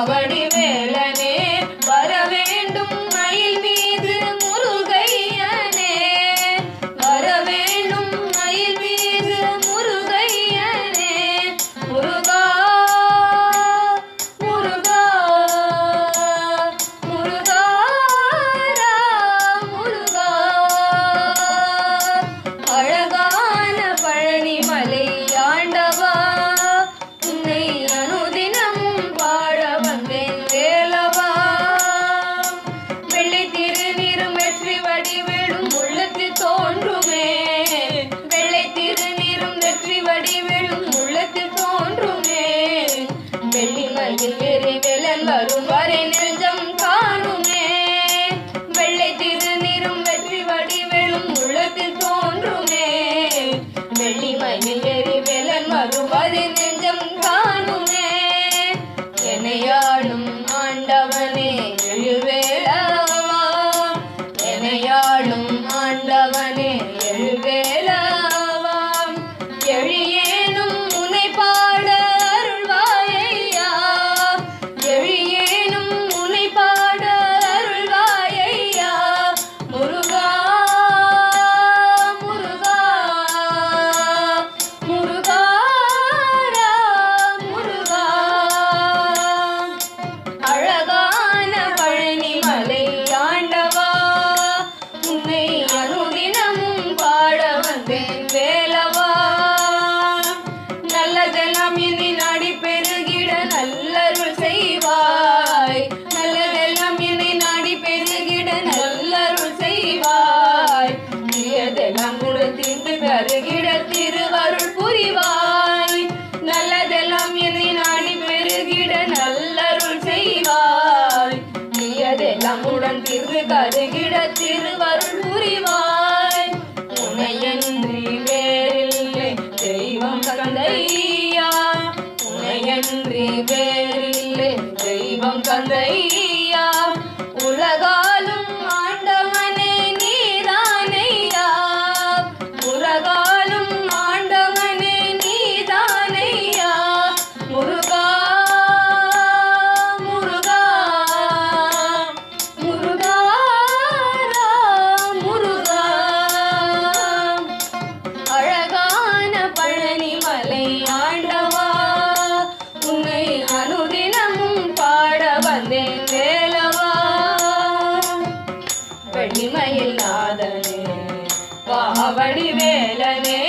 வாவடி வேலனே வெள்ளன் நெஞ்சம் காணுமே. வெள்ளை திருநீரும் வெற்றி வடிவேலும் உள்ளத்தில் தோன்றுமே. வெள்ளி மயில் எரி வெள்ளன் வரும் தீயதெல்லாம் கொடுத்தீர்ந்து பெருகிட திருவருள் புரிவாய். நல்லதெல்லாம் என்னை நாடி பெருகிட நல்லருள் செய்வாய். நீயதெல்லாம் உடன் தீர்வு கருகிட திருவருள் புரிவாய். உனையன்றி வேறில்லை தெய்வம் கந்தையா உனையன்றி வேறில்லை தெய்வம் கந்தையா ఆవడి వేలనే